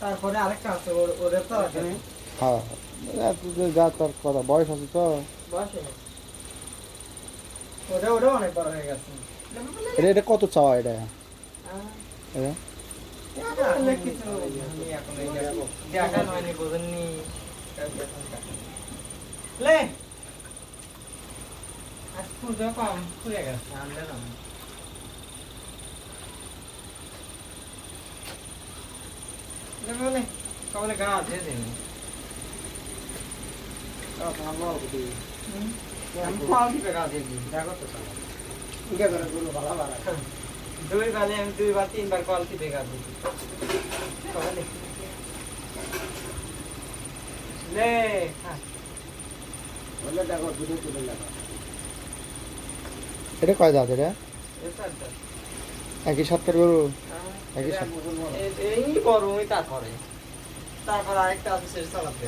তারপরে আরেকটা আছে ওর ওদের তো আছে। হ্যাঁ। এত যে যা তার কথা বয়স আছে তো। বয়স হয়ে। ওটা ওটা অনেক বড় হয়ে গেছে। এটা এটা কত চাওয়া এটা? লে! আজ পুজো কম খুলে গেছে আনলে না। বলে কবলে গা দিয়ে দিন আমি ফল দিবে গা দিয়ে দিই দেখো তো তাহলে। দুই বারে আমি দুইবার তিনবার কল টিপে গা দিই কবলে লে হ্যাঁ এটা কয় দাঁত এটা একই সপ্তাহের গরু একই এটা গরমই তারপরে তারপর আরেকটা আছে সেটা চালাতে